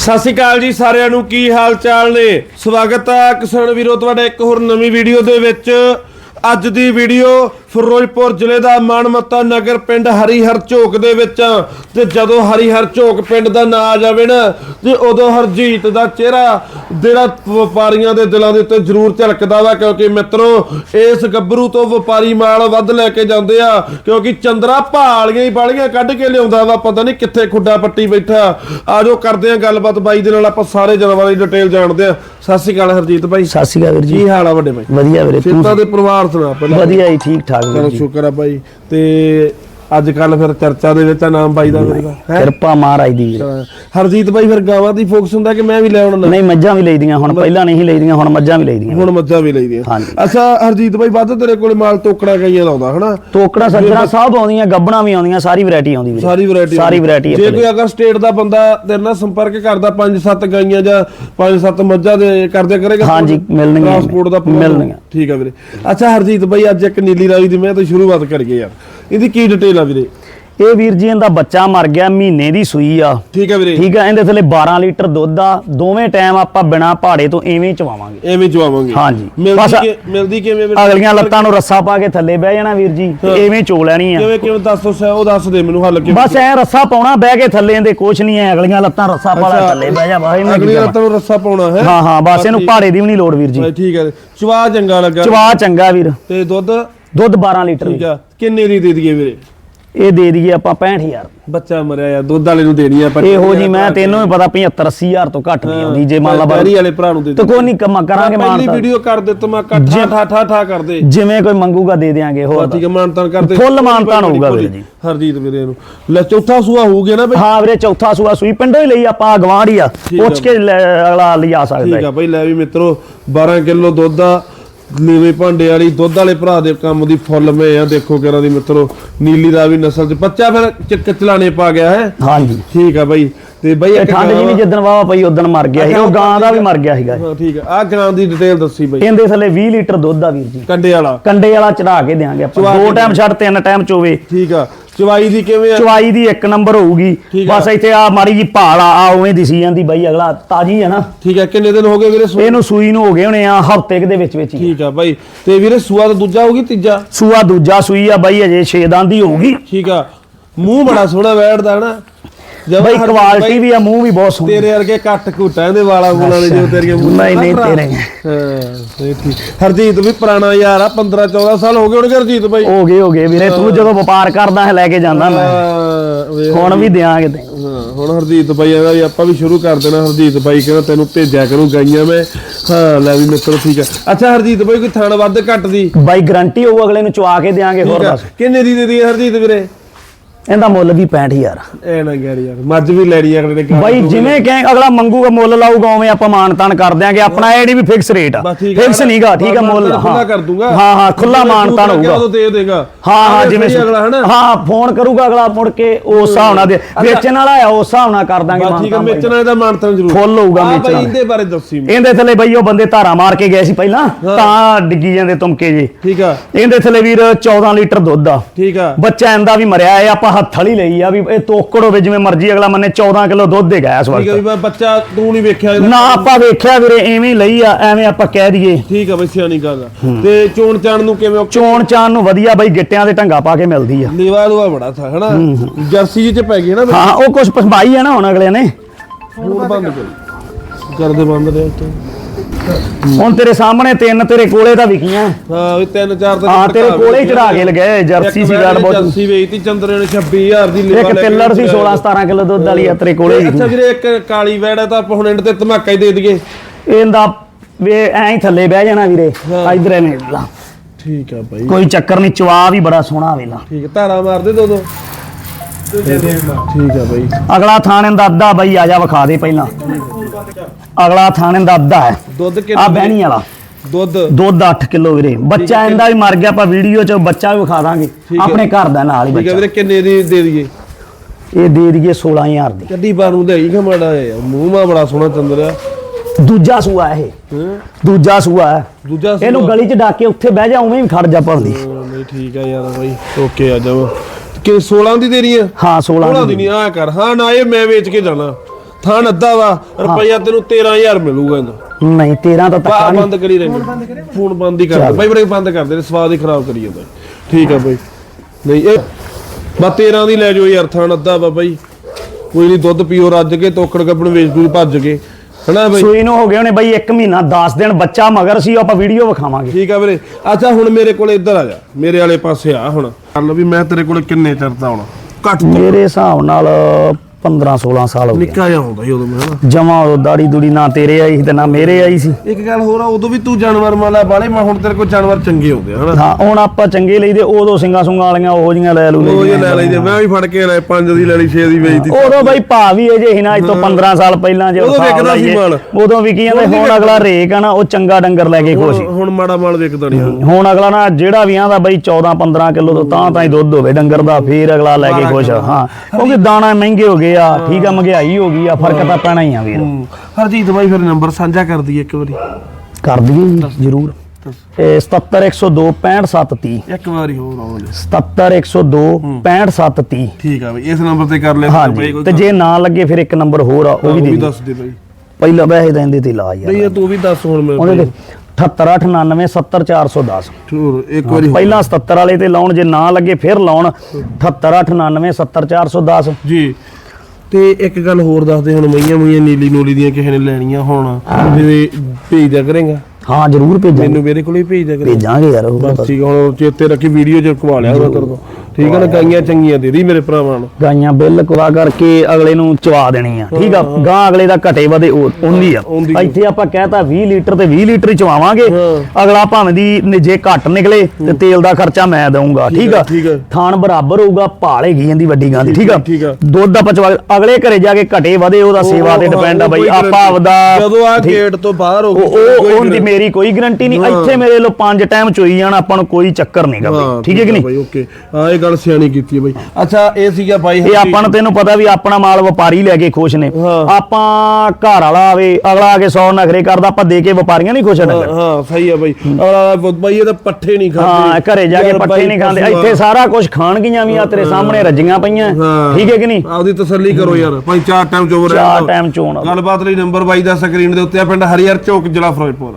ਸਤਿ ਸ਼੍ਰੀ ਅਕਾਲ ਜੀ ਸਾਰਿਆਂ ਨੂੰ, ਕੀ ਹਾਲ ਚਾਲ ਨੇ? ਸਵਾਗਤ ਆ ਕਿਸਾਨ ਵੀਰੋ, ਤੁਹਾਡਾ ਇੱਕ ਹੋਰ ਨਵੀਂ ਵੀਡੀਓ ਦੇ ਵਿੱਚ। ਅੱਜ ਦੀ ਵੀਡੀਓ ਫਿਰੋਜ਼ਪੁਰ ਜ਼ਿਲ੍ਹੇ ਦਾ ਮਾਨਮੱਤਾ ਨਗਰ ਪਿੰਡ ਹਰੀਹਰ ਝੋਕ ਦੇ ਵਿੱਚ। ਤੇ ਜਦੋਂ ਹਰੀਹਰ ਝੋਕ ਪਿੰਡ ਦਾ ਨਾਂ ਆ ਜਾਵੇ ਨਾ ਤੇ ਉਦੋਂ ਹਰਜੀਤ ਦਾ ਚਿਹਰਾ ਜਿਹੜਾ ਵਪਾਰੀਆਂ ਦੇ ਦਿਲਾਂ ਦੇ ਉੱਤੇ ਜ਼ਰੂਰ ਝਲਕਦਾ ਵਾ ਕਿਉਂਕਿ ਮਿੱਤਰੋ ਇਸ ਗੱਭਰੂ ਤੋਂ ਵਪਾਰੀ ਮਾਲ ਵੱਧ ਲੈ ਕੇ ਜਾਂਦੇ ਆ ਕਿਉਂਕਿ ਚੰਦਰਾ ਭਾਲੀਆਂ ਹੀ ਬਾਲੀਆਂ ਕੱਢ ਕੇ ਲਿਆਉਂਦਾ ਵਾ ਪਤਾ ਨਹੀਂ ਕਿੱਥੇ ਖੁੱਡਾ ਪੱਟੀ ਬੈਠਾ। ਆਜੋ ਕਰਦੇ ਆ ਗੱਲਬਾਤ ਬਾਈ ਦੇ ਨਾਲ ਆਪਾਂ ਸਾਰੇ ਜਾਨਵਰਾਂ ਦੀ ਡਿਟੇਲ ਜਾਣਦੇ ਆ ਸਤਿ ਸ਼੍ਰੀ ਅਕਾਲ ਹਰਜੀਤ ਬਾਈ। ਸਤਿ ਸ਼੍ਰੀ ਅਕਾਲ ਵੀਰ ਜੀ। ਕੀ ਹਾਲ ਆ ਵੱਡੇ ਬਾਈ? ਵਧੀਆ ਵੀਰੇ ਤੂੰ ਸਿੱਤਾ ਦੇ ਪਰਿਵਾਰ ਸੁਣਾ ਪਹਿਲਾਂ। ਵਧੀਆ ਜੀ ਠੀਕ ਠਾਕ। ਵੀਰ ਚਲੋ ਜੀ। ਸ਼ੁਕਰ ਆ ਬਾਈ। ਤੇ ਅੱਜ ਕੱਲ ਫਿਰ ਚਰਚਾ ਦੇ ਵਿੱਚ ਆ ਨਾਮ ਬਾਈ ਦਾ ਮੇਰੇ ਦਾ ਹੈਂ? ਕਿਰਪਾ ਮਹਾਰਾਜ ਦੀ ਵੀਰੇ। ਹਰਜੀਤ ਬਾਈ ਫਿਰ ਗਾਵਾਂ ਦੀ ਫੋਕਸ ਹੁੰਦਾ ਕਿ ਮੈਂ ਵੀ ਲੈ ਆਉਣਾ ਨਹੀਂ ਮੱਝਾਂ ਵੀ ਲਈਦੀਆਂ ਹੁਣ ਪਹਿਲਾਂ ਨਹੀਂ ਲਈਦੀਆਂ ਹੁਣ ਮੱਝਾਂ ਵੀ ਲਈਦੀਆਂ ਹੁਣ ਮੱਝਾਂ ਵੀ ਲਈਦੀਆਂ ਹਾਂਜੀ। ਅੱਛਾ ਹਰਜੀਤ ਬਾਈ ਵੱਧ ਤੇਰੇ ਕੋਲੇ ਮਾਲ ਟੋਕੜਾ ਗਈਆਂ ਲਾਉਂਦਾ ਹਨਾ ਟੋਕੜਾ ਸੱਜਣਾ ਸਾਹਿਬ ਆਉਂਦੀਆਂ ਗੱਬਣਾ ਵੀ ਆਉਂਦੀਆਂ ਸਾਰੀ ਵੈਰਾਈਟੀ ਆਉਂਦੀ ਵੀਰੇ ਸਾਰੀ ਵੈਰਾਈਟੀ ਸਾਰੀ ਵੈਰਾਈਟੀ ਜੇ ਕੋਈ ਅਗਰ ਸਟੇਟ ਦਾ ਬੰਦਾ ਤੇਰੇ ਨਾਲ ਸੰਪਰਕ ਕਰਦਾ 5-7 ਗਾਈਆਂ ਜਾਂ 5-7 ਮੱਝਾਂ ਦੇ ਕਰਦੇ ਕਰੇਗਾ ਹਾਂਜੀ, ਮਿਲਣਗੀਆਂ। ਟਰਾਂਸਪੋਰਟ ਦਾ ਪ੍ਰਬੰਧ? ਮਿਲਣਗੀਆਂ। ਠੀਕ ਆ ਵੀਰੇ ਅੱਛਾ ਹਰਜੀਤ ਬਾਈ ਅੱਜ ਇੱਕ ਨੀਲੀ ਰਾਵੀ ਦੀ ਮੈਂ ਤਾਂ ਸ਼ੁਰੂਆਤ ਕਰੀਏ ਯਾਰ ਇਹਦੀ ਕੀ ਡਿਟੇਲ ਆ ਵੀਰੇ? ਇਹ ਵੀਰ ਜੀ ਇਹਦਾ ਬੱਚਾ ਮਰ ਗਿਆ ਮਹੀਨੇ ਦੀ ਸੂਈ ਆ। ਠੀਕ ਆ ਵੀਰੇ। ਠੀਕ ਆ ਇਹਦੇ ਥੱਲੇ 12 ਲੀਟਰ ਦੁੱਧ ਆ। ਦੋਵੇਂ ਟਾਈਮ ਆਪਾਂ ਬਿਨਾ ਪਹਾੜੇ ਤੋਂ ਐਵੇਂ ਹੀ ਚਵਾਵਾਂਗੇ। ਐਵੇਂ ਜਵਾਵਾਂਗੇ ਹਾਂਜੀ। ਮਿਲਦੀ ਕਿ- ਮਿਲਦੀ ਕਿਵੇਂ ਵੀਰੇ? ਅਗਲੀਆਂ ਲੱਤਾਂ ਨੂੰ ਰੱਸਾ ਪਾ ਕੇ ਥੱਲੇ ਬਹਿ ਜਾਣਾ ਵੀਰ ਜੀ ਤੇ ਐਵੇਂ ਚੋ ਲੈਣੀ ਆ। ਕਿਵੇਂ ਕਿਵੇਂ ਦੱਸ ਦੋ ਉਹ ਦੱਸ ਦੇ ਮੈਨੂੰ ਹੱਲ ਕਿਵੇਂ ਬਸ ਐ ਰੱਸਾ ਪਾਉਣਾ ਬਹਿ ਕੇ ਥੱਲੇ ਇਹਦੇ ਕੁਛ ਨਹੀਂ ਐ ਅਗਲੀਆਂ ਲੱਤਾਂ ਰੱਸਾ ਪਾ ਲੈ। ਥੱਲੇ ਬਹਿ ਜਾ ਬਾ ਇਹਨੂੰ ਅਗਲੀ ਕੀ ਰਾਤ ਨੂੰ ਰੱਸਾ ਪਾਉਣਾ ਹੈ। ਹਾਂ ਹਾਂ ਬਸ ਇਹਨੂੰ ਪਹਾੜੇ ਦੀ ਵੀ ਨਹੀਂ ਲੋੜ ਵੀਰ ਜੀ। ਬਾਈ ਠੀਕ ਹੈ ਚਵਾ ਚੰਗਾ ਲੱਗਾ। ਚਵਾ ਚੰਗਾ ਵੀਰ। ਤੇ ਦੁੱਧ ਦੁੱਧ 12 ਲੀਟਰ ਠੀਕ। ਆ। ਕਿੰਨੇ ਦੀ ਦੇ ਦਈਏ ਵੀਰੇ? ਇਹ ਦੇ ਦਈਏ ਆਪਾਂ 65000 ਬੱਚਾ ਮਰਿਆ ਯਾਰ ਦੁੱਧ ਵਾਲੇ ਨੂੰ ਦੇਣੀ ਆ ਆਪਾਂ ਇਹੋ ਜੀ ਮੈਂ ਤੈਨੂੰ ਵੀ ਪਤਾ 75 80000 ਤੋਂ ਘੱਟ ਨਹੀਂ ਆਉਂਦੀ ਜੇ ਮੰਨ ਲਾ ਡੈਰੀ ਵਾਲੇ ਭਰਾ ਨੂੰ ਦੇ ਤੇ ਕੋਈ ਨਹੀਂ ਕੰਮਾਂ ਕਰਾਂਗੇ ਪਹਿਲੀ ਮਾਨਤਾ। ਵੀਡੀਓ ਕਰ ਦੇ ਤੂੰ ਮੈਂ ਇਕੱਠਾ ਠਾ ਠਾ ਠਾ ਕਰ ਦੇ। ਜਿਵੇਂ ਕੋਈ ਮੰਗੂਗਾ ਦੇ ਦੇਾਂਗੇ ਹੋਰ ਠੀਕ ਹੈ ਮਾਨਤਾਨ ਕਰਦੇ ਫੁੱਲ ਮਾਨਤਾਨ ਹੋਊਗਾ ਵੀਰੇ ਜੀ। ਹਰਜੀਤ ਵੀਰੇ ਨੂੰ। ਲੈ ਚੌਥਾ ਸੂਆ ਹੋ ਗਿਆ ਨਾ ਬਈ। ਹਾਂ ਵੀਰੇ ਚੌਥਾ ਸੂਆ ਸੂਈ ਪਿੰਡੋਂ ਹੀ ਲਈ ਆਪਾਂ ਗਵਾਂਢੀ ਆ। ਪੁੱਛ ਕੇ ਅਗਲਾ ਲਿਆ ਸਕਦਾ। ਠੀਕ। ਆ ਬਈ ਲੈ ਵੀ ਮਿੱਤਰੋ 12 ਕਿਲੋ ਦੁੱਧ ਆ ਨੀਵੇਂ ਭਾਂਡੇ ਵਾਲੀ ਦੁੱਧ ਵਾਲੇ ਭਰਾ ਦੇ ਕੰਮ ਦੀ ਫੁੱਲ ਮੇ ਆ ਦੇਖੋ ਕਿਹੜਾ ਦੀ ਮਿੱਤਰੋ ਨੀਲੀ ਦਾ ਵੀ ਨਸਲ ਚ। ਬੱਚਾ ਫਿਰ ਚ- ਚਲਾਣੇ ਪਾ ਗਿਆ ਹੈ? ਹਾਂਜੀ। ਠੀਕ ਆ ਬਈ। ਤੇ ਬਈ ਇਹ ਇੱਕ ਠੰਡ ਜੀ ਵੀ ਜਿੱਦਣ ਵਾਵਾ ਪਈ ਉਦੋਂ ਮਰ ਗਿਆ ਸੀ। ਉਹ ਗਾਂ ਦਾ ਵੀ ਮਰ ਗਿਆ ਸੀਗਾ ਹਾਂ ਠੀਕ ਆ। ਆ ਗਾਂ ਦੀ ਡਿਟੇਲ ਦੱਸੀ ਬਈ। ਇਹਦੇ ਥੱਲੇ 20 ਲੀਟਰ ਦੁੱਧ ਆ ਵੀਰ ਜੀ। ਕੰਡੇ ਵਾਲਾ। ਕੰਡੇ ਵਾਲਾ ਚੜਾ ਕੇ ਦੇਾਂਗੇ ਚੁਆ ਆਪਾਂ ਦੋ ਟਾਈਮ ਛੱਡ ਤਿੰਨ ਟਾਈਮ ਚੋਵੇ। ਠੀਕ ਆ। ਚਵਾਈ ਦੀ ਕਿਵੇਂ ਆ? ਚਵਾਈ ਦੀ ਇੱਕ ਨੰਬਰ ਹੋਊਗੀ। ਠੀਕ ਆ। ਬਸ ਇੱਥੇ ਆ ਮਾੜੀ ਜੀ ਭਾਲ ਆ ਆ ਉਵੇਂ ਦਿਸੀ ਜਾਂਦੀ ਬਾਈ ਅਗਲਾ ਤਾਜੀ ਹੈ ਨਾ। ਠੀਕ ਆ ਕਿੰਨੇ ਦਿਨ ਹੋ ਗਏ ਵੀਰੇ ਸੂ- ਇਹਨੂੰ ਸੂਈ ਨੂੰ ਹੋ ਗਏ ਹੋਣੇ ਆ ਹਫ਼ਤੇ ਦੇ ਵਿੱਚ ਵਿੱਚ ਹੀ ਠੀਕ ਆ ਬਾਈ ਤੇ ਵੀਰੇ ਸੂਆ ਦਾ ਦੂਜਾ ਹੋਊਗੀ ਤੀਜਾ? ਸੂਆ ਦੂਜਾ ਸੂਈ ਆ ਬਾਈ ਅਜੇ 6 ਦੰਦ ਦੀ ਹੋਊਗੀ। ਠੀਕ ਆ ਮੂੰਹ ਬੜਾ ਸੋਹਣਾ ਬੈਠਦਾ ਹਨਾ ਜਮਾਂ ਬਾਈ ਕੁਆਲਿਟੀ ਵੀ ਆ ਮੂੰਹ ਵੀ ਬਹੁਤ ਸੋਹਣਾ। ਤੇਰੇ ਵਰਗੇ ਕੱਟ ਘੁੱਟਾਂ ਇਹਦੇ ਵਾਲਾ ਵੂਲਾਂ ਜੋ ਤੇਰੀਆਂ ਮੂੰਹ ਨਹੀਂ, ਨਹੀਂ। ਤੇਰੇ। ਹਾਂ ਹਰਜੀਤ ਵੀ ਪੁਰਾਣਾ ਯਾਰ ਆ 15 14 ਸਾਲ ਹੋ ਗਏ ਹੋਣਗੇ ਹਰਜੀਤ ਬਾਈ। ਹੋ ਗਏ ਹੋ ਗਏ ਵੀਰੇ ਤੂੰ ਜਦੋਂ ਵਪਾਰ ਕਰਦਾ ਹੈ ਲੈ ਕੇ ਜਾਂਦਾ ਮੈਂ। ਹੁਣ ਵੀ ਦਿਆਂਗੇ ਤੇ। ਹੁਣ ਹਰਜੀਤ ਬਾਈ ਇਹਦਾ ਵੀ ਆਪਾਂ ਵੀ ਸ਼ੁਰੂ ਕਰ ਦੇਣਾ। ਹਰਜੀਤ ਬਾਈ ਕਹਿੰਦਾ ਤੈਨੂੰ ਭੇਜਿਆ ਕਰੂੰ ਗਾਈਆਂ ਮੈਂ। ਹਾਂ ਲੈ ਵੀ ਮਿੱਤਰ ਠੀਕ ਆ। ਅੱਛਾ ਹਰਜੀਤ ਬਾਈ ਕੋਈ ਥਣ ਵੱਧ ਘੱਟ ਦੀ? ਬਾਈ ਗਰੰਟੀ ਹੋਊ ਅਗਲੇ ਨੂੰ ਚਵਾ ਕੇ ਦਿਆਂਗੇ ਹੋਰ ਦੱਸ। ਕਿੰਨੇ ਦੀ ਦੇ ਦੀ ਹਰਜੀਤ ਵੀਰੇ? ਇਹਦਾ ਮੁੱਲ ਵੀ 65000 ਐ ਨਾ ਯਾਰ ਯਾਰ ਮੱਝ ਵੀ ਲੈਣੀ ਅਗਲੇ ਨੇ ਬਾਈ ਜਿਵੇਂ ਕਹੇ ਅਗਲਾ ਮੰਗੂਗਾ ਮੁੱਲ ਲਾਊਗਾ ਉਵੇਂ ਆਪਾਂ ਮਾਨਤਾਨ ਕਰ ਦਿਆਂਗੇ। ਆਪਣਾ ਇਹ ਨਹੀਂ ਵੀ ਫਿਕਸ ਰੇਟ ਆ। ਫਿਕਸ ਨਹੀਂਗਾ ਠੀਕ ਆ ਮੁੱਲ ਖੁੱਲਾ ਕਰ ਦੂੰਗਾ। ਹਾਂ ਹਾਂ ਖੁੱਲਾ ਮਾਨਤਾਨ ਹੋਊਗਾ। ਉਦੋਂ ਦੇ ਦੇਗਾ। ਹਾਂ ਹਾਂ ਜਿਵੇਂ ਅਗਲਾ ਹਨਾ? ਹਾਂ ਫੋਨ ਕਰੂਗਾ ਅਗਲਾ ਮੁੜ ਕੇ ਉਸ ਹਿਸਾਬ ਨਾਲ ਦੇ ਵੇਚਣ ਵਾਲਾ ਆ ਉਸ ਹਿਸਾਬ ਨਾਲ ਕਰ ਦਾਂਗੇ ਬਸ ਠੀਕ ਆ ਮਾਨਤਾਨ। ਵੇਚਣਾ ਇਹਦਾ ਮਾਨਤਨ ਜ਼ਰੂਰ। ਫੁੱਲ ਹੋਊਗਾ ਵੇਚਣ ਬਾਈ ਇਹਦੇ ਬਾਰੇ ਦੱਸੀ। ਇਹਦੇ ਥੱਲੇ ਬਈ ਉਹ ਬੰਦੇ ਧਾਰਾ ਮਾਰ ਕੇ ਗਏ ਸੀ ਪਹਿਲਾਂ ਤਾਂ ਡਿੱਗੀ ਜਾਂਦੇ ਤੁਮਕੇ ਜੇ। ਠੀਕ ਆ। ਇਹਦੇ ਥੱਲੇ ਵੀਰ 14 ਲੀਟਰ ਦੁੱਧ ਆ। ਠੀਕ ਆ। ਬੱਚਾ ਇਹਦਾ ਵੀ ਮਰਿਆ ਇਹ ਆਪਾਂ ਹੱਥ ਵਾਲੀ ਲਈ ਆ ਵੀ ਇਹ ਤੋਕੜ ਹੋਵੇ ਜਿਵੇਂ ਮਰਜ਼ੀ ਅਗਲਾ ਮੰਨੇ 14 ਕਿਲੋ ਦੁੱਧ ਦੇ ਗਿਆ ਇਸ ਠੀਕ ਆ ਵੀ ਵਕਤ ਮੈਂ ਬੱਚਾ ਤੂੰ ਨਹੀਂ ਵੇਖਿਆ ਇਹਦਾ। ਨਾ ਆਪਾਂ ਵੇਖਿਆ ਵੀਰੇ ਐਵੇਂ ਹੀ ਲਈ ਆ ਐਵੇਂ ਆਪਾਂ ਕਹਿ ਦਈਏ। ਠੀਕ ਆ ਬਈ ਸਿਆਣੀ ਗੱਲ ਆ। ਤੇ ਚੋਣ ਚਾਣ ਨੂੰ ਕਿਵੇਂ ਚੋਣ ਚਾਣ ਨੂੰ ਵਧੀਆ ਬਈ ਗਿੱਟਿਆਂ ਦੇ ਢੰਗਾ ਪਾ ਕੇ ਮਿਲਦੀ ਆ। ਲੀਵਾ ਲੂਆ ਬੜਾ ਥਾ ਹਨਾ? ਜਰਸੀ ਜਿਹੇ ਚ ਪੈ ਗਈ ਨਾ ਬਈ। ਹਾਂ ਉਹ ਕੁਝ ਪਸਮਾਈ ਆ ਨਾ ਹੁਣ ਅਗਲੇ ਨੇ। ਹੁਣ ਬੰਦ ਕਰ। ਕਰਦੇ ਬੰਦ ਰਿਹਾ ਉੱਤੇ ਹੁਣ ਤੇਰੇ ਸਾਹਮਣੇ ਤਿੰਨ ਤੇਰੇ ਕੋਲੇ ਤਾਂ ਵਿਕੀਆਂ। ਹਾਂ ਵੀ ਤਿੰਨ ਚਾਰ ਦਿਨ ਹਾਂ ਤੇਰੇ ਕੋਲੇ ਚੜਾ ਕੇ ਲਗਾਏ ਜਰਸੀ ਸੀ ਗਾੜ ਬਹੁਤ। ਜਰਸੀ ਵੇਚਤੀ ਚੰਦਰੇ ਨੇ 26000 ਦੀ ਲੀਵਾ ਇੱਕ ਤਿੱਲਰ ਸੀ ਗਿਆ। 16 17 ਕਿਲੋ ਦੁੱਧ ਵਾਲੀ ਆ ਤੇਰੇ ਕੋਲੇ ਅੱਛਾ ਵੀਰੇ ਇੱਕ ਕਾਲੀ ਵੈੜ ਤਾਂ ਆਪਾਂ ਹੁਣ ਐਂਡ ਤੇ ਧਮਾਕਾ ਹੀ ਦੇ ਦਈਏ। ਇਹਦਾ ਵੇ ਐਂ ਥੱਲੇ ਬਹਿ ਜਾਣਾ ਵੀਰੇ। ਇਧਰ ਐਵੇਂ ਲਾ। ਠੀਕ ਆ ਬਾਈ। ਕੋਈ ਚੱਕਰ ਨਹੀਂ ਚਵਾ ਵੀ ਬੜਾ ਸੋਹਣਾ ਵੇਲਾ। ਠੀਕ ਧਾਰਾ ਮਾਰਦੇ ਦੋ ਦੋ। ਠੀਕ ਆ ਬਾਈ। ਅਗਲਾ ਥਾਣੇ ਦਾ ਅੱਧਾ ਬਈ ਆ ਜਾ ਵਿਖਾ ਦੇ ਪਹਿਲਾਂ। ਅਗਲਾ ਥਾਣੇ ਦਾ ਅੱਧਾ ਹੈ। ਦੁੱਧ ਆ ਬਹਿਣੀ ਵਾਲਾ। ਦੁੱਧ? ਦੁੱਧ 8 ਕਿਲੋ ਵੀਰੇ। ਬੱਚਾ ਇਹਦਾ ਵੀ ਮਰ ਗਿਆ ਆਪਾਂ ਵੀਡੀਓ 'ਚ ਬੱਚਾ ਵੀ ਵਿਖਾ ਦਾਂਗੇ। ਹੈ। ਆਪਣੇ ਘਰ ਦਾ ਨਾਲ ਹੀ ਠੀਕ ਬੱਚਾ। ਵੀਰੇ ਕਿੰਨੇ ਦੀ ਦੇ ਦਈਏ? ਇਹ ਦੇ ਦਈਏ 16000 ਦੀ। ਕੱਢੀ ਬਾਰ ਨੂੰ ਦੇਈ ਖਮੜਾ ਮੂੰਹ ਮਾ ਬੜਾ ਸੋਹਣਾ ਚੰਦਰਿਆ। ਦੂਜਾ ਸੂਆ ਇਹ। ਹਾਂ? ਦੂਜਾ ਸੂਆ ਹੈ। ਦੂਜਾ ਸੂਆ? ਇਹਨੂੰ ਗਲੀ 'ਚ ਡਾਕ ਕੇ ਉੱਥੇ ਬਹਿ ਜਾ ਉਵੇਂ ਵੀ ਖੜ ਜਾ ਭਰਦੀ ਹਾਂ, ਨਹੀਂ ਠੀਕ ਆ ਯਾਰ ਬਾਈ। ਓਕੇ ਆ ਜਾਓ। ਕਿ 16 ਦੀ ਦੇਣੀ ਆ? ਹਾਂ 16 16 ਦੀ ਨਹੀਂ ਆ ਕਰ ਹਾਂ ਨਾ ਇਹ ਮੈਂ ਵੇਚ ਕੇ ਜਾਣਾ। ਥਣ ਅੱਧਾ ਵਾ ਰੁਪਈਆ ਤੈਨੂੰ 13000 ਮਿਲੂਗਾ ਇਹਦਾ ਨਹੀਂ 13 ਤਾਂ ਤੱਕਾ ਨਹੀਂ ਬੰਦ ਕਰੀ ਰਹੇ ਫੋਨ ਬੰਦ ਹੀ ਕਰ ਦੇ। ਬਾਈ ਬੜੇ ਬੰਦ ਕਰ ਦੇ ਸਵਾਦ ਹੀ ਖਰਾਬ ਕਰੀ ਜਾਂਦਾ ਠੀਕ ਆ ਬਾਈ। ਨਹੀਂ ਇਹ ਬਾ 13 ਦੀ ਲੈ ਜਾਓ ਯਾਰ ਥਣ ਅੱਧਾ ਵਾ ਬਾਈ। ਕੋਈ ਨਹੀਂ ਦੁੱਧ ਪੀਓ ਰੱਜ ਕੇ ਤੋਕੜ ਕੱਪਣ ਵੇਚ ਦੂ ਭੱਜ ਕੇ। ਹਨਾ ਬਾਈ? ਸੂਈ ਨੂੰ ਹੋ ਗਏ ਉਹਨੇ ਬਈ 1 ਮਹੀਨਾ 10 ਦਿਨ ਬੱਚਾ ਮਗਰ ਸੀ ਆਪਾਂ ਵੀਡੀਓ ਵਿਖਾਵਾਂਗੇ। ਠੀਕ ਆ ਵੀਰੇ। ਅੱਛਾ ਹੁਣ ਮੇਰੇ ਕੋਲ ਇੱਧਰ ਆ ਜਾ। ਮੇਰੇ ਵਾਲੇ ਪਾਸੇ ਆ ਹੁਣ। ਕਰ ਲਓ ਵੀ ਮੈਂ ਤੇਰੇ ਕੋਲ ਕਿੰਨੇ ਚਿਰ ਦਾ ਆਉਣਾ? ਘੱਟ ਤੋਂ ਮੇਰੇ ਹਿਸਾਬ ਨਾਲ 15 16 ਸਾਲ ਹੋ ਗਏ। ਨਿੱਕਾ ਜਿਹਾ ਹੁੰਦਾ ਸੀ ਉਦੋਂ ਮੈਂ ਹਨਾ ਜਮਾ ਉਹ ਦਾੜੀ ਦੂੜੀ ਨਾ ਤੇਰੇ ਆਈ ਸੀ ਤੇ ਨਾ ਮੇਰੇ ਆਈ ਸੀ। ਇੱਕ ਗੱਲ ਹੋਰ ਆ ਉਦੋਂ ਵੀ ਤੂੰ ਜਾਨਵਰ ਮਾਲਾ ਬਾਲੇ ਮੈਂ ਹੁਣ ਤੇਰੇ ਕੋਲ ਜਾਨਵਰ ਚੰਗੇ ਹੁੰਦੇ ਆ ਹਨਾ। ਹਾਂ ਹੁਣ ਆਪਾਂ ਚੰਗੇ ਲਈਦੇ ਉਦੋਂ ਸਿੰਗਾ ਸੁੰਗਾ ਵਾਲੀਆਂ ਉਹੋ ਜੀਆਂ ਲੈ ਲੂ ਉਹ ਜੇ ਲੈ ਲਈ ਮੈਂ ਵੀ ਫੜ ਕੇ ਲੈ 5 ਦੀ ਲੈ ਲਈ 6 ਦੀ ਵੇਚਦੀ ਉਦੋਂ ਬਈ ਭਾ ਵੀ ਇਹ ਜੇ ਸੀ ਨਾ ਅੱਜ ਤੋਂ 15 ਸਾਲ ਪਹਿਲਾਂ ਜੇ ਉਦੋਂ ਹਿਸਾਬ ਵਿਕਦਾ ਸੀ ਲਾਈਏ, ਮਾਲ। ਉਦੋਂ ਵੀ ਕੀ ਕਹਿੰਦੇ ਹੁਣ ਅਗਲਾ ਰੇਕ ਆ ਨਾ ਉਹ ਚੰਗਾ ਡੰਗਰ ਲੈ ਕੇ ਖੁਸ਼ ਹੁਣ- ਹੁਣ ਮਾੜਾ ਮਾਲ ਵਿਕਦਾ ਨਹੀਂ ਹੁਣ। ਹੁਣ ਅਗਲਾ ਨਾ ਜਿਹੜਾ ਵੀ ਆਂਦਾ ਬਈ 14 15 ਕਿਲੋ ਤੋਂ ਤਾਂ ਤਾਂ ਹੀ ਦੁੱਧ ਹੋਵੇ ਡੰਗਰ ਦਾ ਫੇਰ ਅਗਲਾ ਲੈ ਕੇ ਖੁਸ਼ ਆ। ਹਾਂ ਕਿਉਂਕਿ ਦਾਣਾ ਮਹਿੰਗੇ ਹੋ ਗਏ ਆ ਠੀਕ ਆ ਮਹਿੰਗਾਈ ਹੋ ਗਈ ਆ ਫ਼ਰਕ ਤਾਂ ਪੈਣਾ ਹੀ ਆ ਵੀਰ। ਹੂੰ। ਹਰਜੀਤ ਬਾਈ ਫਿਰ ਨੰਬਰ ਸਾਂਝਾ ਕਰ ਦਈਏ ਇੱਕ ਵਾਰੀ। ਕਰ ਦਈਏ ਜੀ ਜ਼ਰੂਰ। ਇਹ 77102 65730 ਇੱਕ ਵਾਰੀ ਹੋਰ ਆਉਣ 77102 65730 ਠੀਕ ਆ ਬਈ ਇਸ ਨੰਬਰ ਤੇ ਕਰ ਲੈ ਹਾਂਜੀ ਤੇ ਜੇ ਨਾ ਲੱਗੇ ਫਿਰ ਇੱਕ ਨੰਬਰ ਹੋਰ ਆ ਉਹ ਵੀ ਦੇ ਦਿਓ। ਦੱਸ ਦੇ ਬਾਈ। ਪਹਿਲਾਂ ਵੈਸੇ ਤਾਂ ਇਹਦੇ ਤੇ ਲਾ ਯਾਰ। ਨਹੀਂ ਇਹ ਤੂੰ ਵੀ ਦੱਸ ਹੁਣ ਮੈਂ ਉਹਦੇ ਤੇ 78899 70410 ਜ਼ਰੂਰ ਇੱਕ ਵਾਰੀ ਹੋਰ। ਪਹਿਲਾਂ 77 ਵਾਲੇ ਤੇ ਲਾਉਣ ਜੇ ਨਾ ਲੱਗੇ ਫਿਰ ਲਾਉਣ। 78899 70410 ਜੀ। ਤੇ ਇੱਕ ਗੱਲ ਹੋਰ ਦੱਸ ਦੇ ਹੁਣ ਮਈਆਂ ਮਈਆਂ ਨੀਲੀ ਨੂਲੀ ਦੀਆਂ ਕਿਸੇ ਨੇ ਲੈਣੀਆਂ ਹੁਣ ਜਿਵੇਂ ਭੇਜ ਦਿਆ ਕਰੇਗਾ? ਹਾਂ ਜ਼ਰੂਰ ਭੇਜਾਂਗੇ। ਮੈਨੂੰ ਮੇਰੇ ਕੋਲ ਹੀ ਭੇਜ ਦਿਆ ਕਰੇਗਾ। ਭੇਜਾਂਗੇ ਯਾਰ ਉਹ ਬਸ ਠੀਕ ਆ, ਹੁਣ ਚੇਤੇ ਰੱਖੀ ਵੀਡੀਓ ਚ ਕਵਾ ਲਿਆ ਉਹਦਾ ਤੇਰੇ ਤੋਂ ਠੀਕ ਆ ਨਾ ਗਾਈਆਂ ਚੰਗੀਆਂ ਦੇ ਦੀ ਮੇਰੇ ਭਰਾਵਾਂ ਨੂੰ। ਗਾਈਆਂ ਬਿੱਲ ਕੁਆ ਕਰਕੇ ਅਗਲੇ ਨੂੰ ਚਵਾ ਦੇਣੀ ਆ ਠੀਕ ਆ? ਗਾਂ ਅਗਲੇ ਦਾ ਘਟੇ ਵਧੇ ਉਹ ਉਹਦੀ ਆ। ਇੱਥੇ ਆਪਾਂ ਕਹਿਤਾ 20 ਲੀਟਰ ਤੇ 20 ਲੀਟਰ ਹੀ ਚਵਾਵਾਂਗੇ। ਅਗਲਾ ਭਾਵੇਂ ਦੀ ਜੇ ਘੱਟ ਨਿਕਲੇ ਤੇ ਤੇਲ ਦਾ ਖਰਚਾ ਮੈਂ ਦਊਂਗਾ ਠੀਕ ਆ। ਥਾਨ ਬਰਾਬਰ ਹੋਊਗਾ ਭਾਲ ਹੈਗੀ ਇਹਦੀ ਵੱਡੀ ਗਾਂ ਦੀ ਠੀਕ ਆ। ਦੁੱਧ ਆਪਾਂ ਚਵਾ ਅਗਲੇ ਘਰੇ ਜਾ ਕੇ ਘਟੇ ਵਧੇ ਉਹਦਾ ਸੇਵਾ ਤੇ ਡਿਪੈਂਡ ਆ ਬਈ ਆਪਾਂ ਆਪਦਾ ਜਦੋਂ ਆ ਗੇਟ ਤੋਂ ਬਾਹਰ ਹੋ ਉਹ ਉਹਦੀ ਮੇਰੀ ਕੋਈ ਗਰੰਟੀ ਨਹੀਂ। ਇੱਥੇ ਮੇਰੇ ਲੋ ਪੰਜ ਟਾਈਮ ਚੋਈ ਜਾਣ ਆਪਾਂ ਨੂੰ ਕੋਈ ਚੱਕਰ ਨਹੀਂਗਾ ਬਈ ਠੀਕ ਹੈ ਕਿ ਨਹੀਂ? ਬਾਈ ਓਕੇ ਹਾਂ ਇਹ ਗੱਲ ਸਿਆਣੀ ਕੀਤੀ ਹੈ ਬਾਈ। ਅੱਛਾ ਇਹ ਸੀਗਾ ਬਾਈ ਇਹ ਆਪਾਂ ਨੂੰ ਤੈਨੂੰ ਪਤਾ ਵੀ ਆਪਣਾ ਮਾਲ ਵਪਾਰੀ ਲੈ ਕੇ ਖੁਸ਼ ਨੇ। ਹਾਂ। ਆਪਾਂ ਘਰ ਵਾਲਾ ਆਵੇ ਅਗਲਾ ਆ ਕੇ 100 ਨਖਰੇ ਕਰਦਾ ਆਪਾਂ ਦੇ ਕੇ ਵਪਾਰੀਆਂ ਨਹੀਂ ਖੁਸ਼ ਹਾਂ ਨਗਰ ਹਾਂ ਸਹੀ ਆ ਬਾਈ। ਅਗਲਾ ਬਾਈ ਇਹ ਤਾਂ ਪੱਠੇ ਨਹੀਂ ਖਾਂਦੇ। ਹਾਂ ਘਰੇ ਜਾ ਕੇ ਪੱਠੇ ਨਹੀਂ ਖਾਂਦੇ। ਇੱਥੇ ਸਾਰਾ ਕੁਝ ਖਾਣਗੀਆਂ ਵੀ ਆ ਤੇਰੇ ਸਾਹਮਣੇ ਰੱਜੀਆਂ ਪਈਆਂ। ਹਾਂ। ਠੀਕ ਹੈ ਕਿ ਨਹੀਂ? ਆਪਦੀ ਤਸੱਲੀ ਕਰੋ ਯਾਰ। ਭਾਈ ਚਾਰ ਟਾਈਮ ਚੋਰ ਚਾਰ ਟਾਈਮ ਚੋਣ। ਗੱਲਬਾਤ ਲਈ ਨੰਬਰ ਬਾਈ ਦਾ ਸਕਰੀਨ ਦੇ ਉੱਤੇ ਆ ਪਿੰਡ ਹਰੀਹਰ ਚੌਕ ਜ਼ਿਲ੍ਹਾ ਫਿਰੋਜ਼ਪੁਰ।